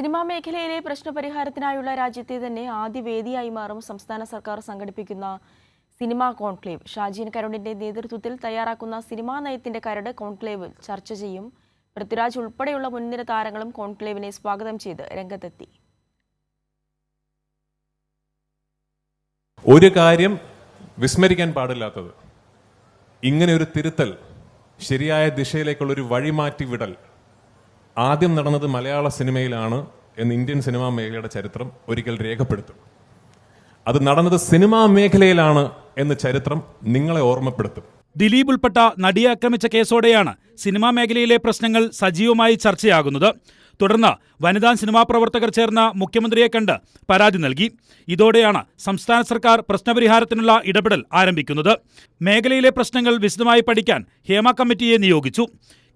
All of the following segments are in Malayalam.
സിനിമാ മേഖലയിലെ പ്രശ്നപരിഹാരത്തിനായുള്ള രാജ്യത്തെ തന്നെ ആദ്യ വേദിയായി മാറും സംസ്ഥാന സർക്കാർ സംഘടിപ്പിക്കുന്ന സിനിമാ കോൺക്ലേവ്. ഷാജീൻ കരുണിന്റെ നേതൃത്വത്തിൽ തയ്യാറാക്കുന്ന സിനിമാ നയത്തിന്റെ കരട് കോൺക്ലേവിൽ ചർച്ച ചെയ്യും. പൃഥ്വിരാജ് ഉൾപ്പെടെയുള്ള മുൻനിര താരങ്ങളും കോൺക്ലേവിനെ സ്വാഗതം ചെയ്ത് രംഗത്തെത്തി. ഒരു കാര്യം വിസ്മരിക്കാൻ പാടില്ലാത്തത്. ഇങ്ങനെ ഒരു തിരുത്തൽ ശരിയായ ദിശയിലേക്കുള്ള ഒരു വഴിമാറ്റി വിടൽ ആദ്യം നടന്നത് മലയാള സിനിമയിലാണ് എന്ന് ഇന്ത്യൻ സിനിമാ മേഖലയുടെ ചരിത്രം ഒരിക്കൽ രേഖപ്പെടുത്തും. അത് നടന്നത് സിനിമാ മേഖലയിലാണ് എന്ന് ചരിത്രം നിങ്ങളെ ഓർമ്മപ്പെടുത്തും. ദിലീപ് ഉൾപ്പെട്ട നടിയെ ആക്രമിച്ച കേസോടെയാണ് സിനിമാ മേഖലയിലെ പ്രശ്നങ്ങൾ സജീവമായി ചർച്ചയാകുന്നത്. തുടർന്ന് വനിതാ സിനിമാ പ്രവർത്തകർ ചേർന്ന മുഖ്യമന്ത്രിയെ കണ്ട് പരാതി നൽകി. ഇതോടെയാണ് സംസ്ഥാന സർക്കാർ പ്രശ്നപരിഹാരത്തിനുള്ള ഇടപെടൽ ആരംഭിക്കുന്നത്. മേഖലയിലെ പ്രശ്നങ്ങൾ വിശദമായി പഠിക്കാൻ ഹേമ കമ്മിറ്റിയെ നിയോഗിച്ചു.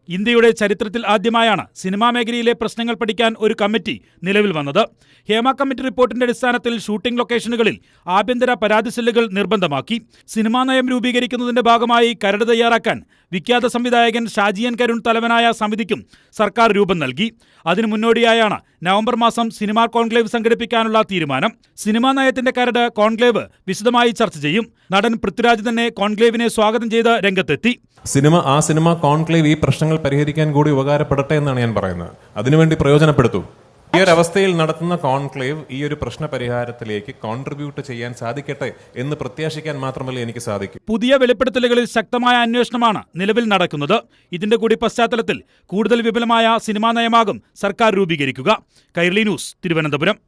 ഇന്ത്യയുടെ ചരിത്രത്തിൽ ആദ്യമായാണ് സിനിമാ മേഖലയിലെ പ്രശ്നങ്ങൾ പഠിക്കാൻ ഒരു കമ്മിറ്റി നിലവിൽ വന്നത്. ഹേമ കമ്മിറ്റി റിപ്പോർട്ടിന്റെ അടിസ്ഥാനത്തിൽ ഷൂട്ടിംഗ് ലൊക്കേഷനുകളിൽ ആഭ്യന്തര പരാതി സെല്ലുകൾ നിർബന്ധമാക്കി. സിനിമാ നയം രൂപീകരിക്കുന്നതിന്റെ ഭാഗമായി കരട് തയ്യാറാക്കാൻ വിഖ്യാത സംവിധായകൻ ഷാജിയൻ കരുൺ തലവനായ സമിതിക്കും സർക്കാർ രൂപം നൽകി. അതിനു മുന്നോടിയായാണ് നവംബർ മാസം സിനിമാ കോൺക്ലേവ് സംഘടിപ്പിക്കാനുള്ള തീരുമാനം. സിനിമാ നയത്തിന്റെ കരട് കോൺക്ലേവ് വിശദമായി ചർച്ച ചെയ്യും. നടൻ പൃഥ്വിരാജ് തന്നെ കോൺക്ലേവിനെ സ്വാഗതം ചെയ്ത് രംഗത്തെത്തി. സിനിമ ആ സിനിമ കോൺക്ലേവ് ഈ പ്രശ്നങ്ങൾ പരിഹരിക്കാൻ കൂടി ഉപകാരപ്പെടട്ടെ എന്നാണ് ഞാൻ പറയുന്നത്. അതിനുവേണ്ടി പ്രയോജനപ്പെടുത്തു. ഈ ഒരു അവസ്ഥയിൽ നടത്തുന്ന കോൺക്ലേവ് ഈ ഒരു പ്രശ്ന പരിഹാരത്തിലേക്ക് കോൺട്രിബ്യൂട്ട് ചെയ്യാൻ സാധിക്കട്ടെ എന്ന് പ്രത്യാശിക്കാൻ മാത്രമല്ല എനിക്ക് സാധിക്കും. പുതിയ വെളിപ്പെടുത്തലുകളിൽ ശക്തമായ അന്വേഷണമാണ് നിലവിൽ നടക്കുന്നത്. ഇതിന്റെ കൂടി പശ്ചാത്തലത്തിൽ കൂടുതൽ വിപുലമായ സിനിമാ നയമാകും സർക്കാർ രൂപീകരിക്കുക. കൈർലി ന്യൂസ് തിരുവനന്തപുരം.